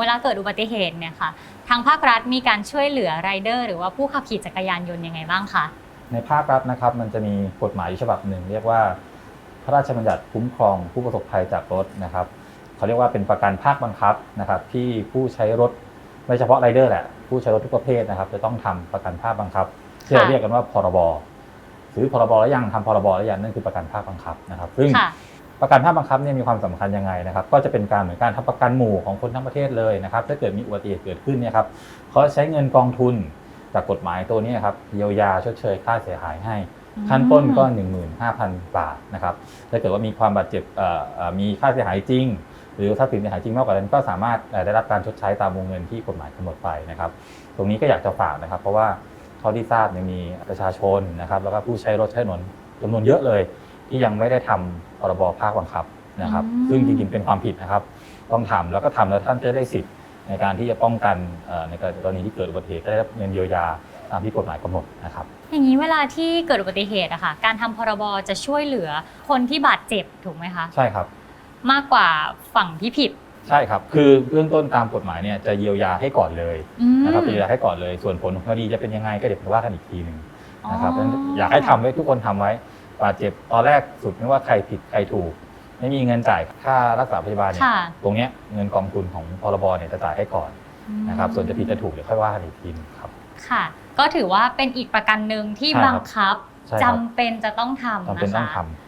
เวลาเกิดอุบัติเหตุเนี่ยค่ะ ทางภาครัฐมีการช่วยเหลือไรเดอร์หรือว่าผู้ขับขี่จักรยานยนต์ยังไงบ้างคะ ในภาครัฐนะครับ มันจะมีกฎหมายอยู่ฉบับหนึ่ง เรียกว่า พระราชบัญญัติคุ้มครองผู้ประสบภัยจากรถนะครับเขาเรียกว่าเป็นประกันภาคบังคับนะครับ ที่ผู้ใช้รถไม่เฉพาะไรเดอร์แหละผู้ใช้รถทุกประเภทนะครับ จะต้องทำประกันภาคบังคับที่เราค่ะเรียกกันว่าพรบซื้อพรบแล้วยังทำพรบแล้วยังนั่นคือประกันภาคบังคับนะครับ ซึ่งค่ะ ประกันภาคบังคับเนี่ยมีความสำคัญยังไงนะครับ ก็จะเป็นการเหมือนการทำประกันหมู่ของคนทั้งประเทศเลยนะครับ ถ้าเกิดมีอุบัติเหตุเกิดขึ้นเนี่ยครับเขาใช้เงินกองทุนจากกฎหมายตัวนี้ครับเยียวยาชดเชยค่าเสียหายให้ ขั้นต้นก็ 15,000 บาทนะครับถ้าเกิดว่ามีความบาดเจ็บเอ่อมีค่าเสียหายจริง หรือถ้าสินเสียหายจริงมากกว่านั้นก็สามารถได้รับการชดใช้ตามวงเงินที่กฎหมายกำหนดไปนะครับ ตรงนี้ก็อยากจะฝากนะครับ เพราะว่าเท่าที่ทราบเนี่ยมีประชาชนนะครับแล้วก็ผู้ใช้รถใช้ถนนจำนวนเยอะเลย ที่ยังไม่ได้ทำพรบภาคบังคับนะครับ อืม ซึ่งจริงๆเป็นความผิดนะครับ ต้องทำแล้วก็ทำแล้วท่านจะได้สิทธิ์ในการที่จะป้องกันเอ่อในกรณีที่เกิดอุบัติเหตุได้รับเงินเยียวยาตามที่กฎหมายกำหนดนะครับ อย่างนี้เวลาที่เกิดอุบัติเหตุอะค่ะ การทำพรบจะช่วยเหลือคนที่บาดเจ็บถูกไหมคะ ใช่ครับ มากกว่าฝั่งที่ผิดใช่ครับ คือเบื้องต้นตามกฎหมายเนี่ยจะเยียวยาให้ก่อนเลยอืมนะครับจะเยียวยาให้ก่อนเลย ส่วนผลของคดีจะเป็นยังไงก็เดี๋ยวไปว่ากันอีกทีหนึ่งนะครับอ๋อเพราะฉะนั้นอยากให้ทำไว้ทุกคนทำไว้ บาดเจ็บตอนแรกสุดไม่ว่าใครผิดใครถูก ไม่มีเงินจ่ายค่ารักษาพยาบาลเนี่ยค่ะตรงเนี้ยเงินกองทุนของพรบเนี่ยจะจ่ายให้ก่อนนะครับส่วนจะผิดจะถูกเดี๋ยวค่อยว่ากันอีกทีหนึงครับ ค่ะ ก็ถือว่าเป็นอีกประกันหนึ่งที่ใช่ครับ บังคับใช่จำครับเป็นจะต้องทำจำนะเป็นต้องคะ ทำ